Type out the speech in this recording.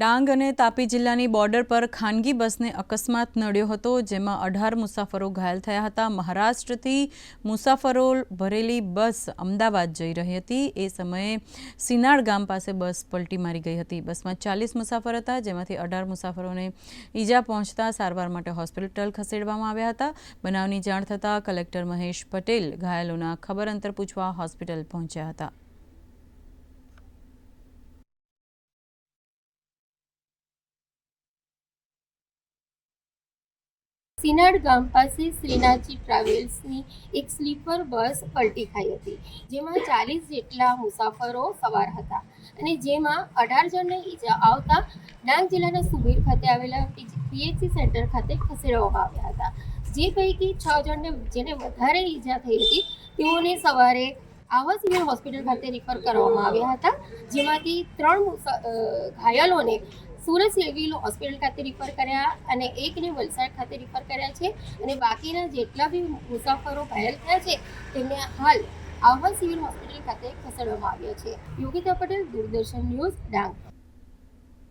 ડાંગ અને તાપી જિલ્લાની બોર્ડર પર ખાનગી બસને અકસ્માત નડ્યો હતો, જેમાં અઢાર મુસાફરો ઘાયલ થયા હતા. મહારાષ્ટ્રથી મુસાફરો ભરેલી બસ અમદાવાદ જઈ રહી હતી. એ સમયે સિનાડ ગામ પાસે બસ પલટી મારી ગઈ હતી. બસમાં ચાલીસ મુસાફર હતા, જેમાંથી અઢાર મુસાફરોને ઈજા પહોંચતા સારવાર માટે હોસ્પિટલ ખસેડવામાં આવ્યા હતા. બનાવની જાણ થતાં કલેક્ટર મહેશ પટેલ ઘાયલોના ખબર અંતર પૂછવા હોસ્પિટલ પહોંચ્યા હતા. સિનાડ ગામ પાસે શ્રીનાથજી ટ્રાવેલ્સની એક સ્લીપર બસ પલટી ખાઈ હતી, જેમાં ચાલીસ જેટલા મુસાફરો સવાર હતા અને જેમાં અઢાર જણને ઈજા આવતા ડાંગ જિલ્લાના સુબીર ખાતે આવેલા પીએચસી સેન્ટર ખાતે ખસેડવામાં આવ્યા હતા. જે પૈકી છ જણને, જેને વધારે ઈજા થઈ હતી, તેઓને સવારે આવા સિવિલ હોસ્પિટલ ખાતે રિફર કરવામાં આવ્યા હતા, જેમાંથી ત્રણ ઘાયલોને સુરત સિવિલ હોસ્પિટલ ખાતે રિફર કર્યા અને એકને વલસાડ ખાતે રિફર કર્યા છે. અને બાકીના જેટલા બી મુસાફરો ઘાયલ થયા છે, તેમને હાલ આહવા સિવિલ હોસ્પિટલ ખાતે ખસેડવામાં આવ્યા છે. યોગિતા પટેલ, દૂરદર્શન ન્યૂઝ ડાંગ.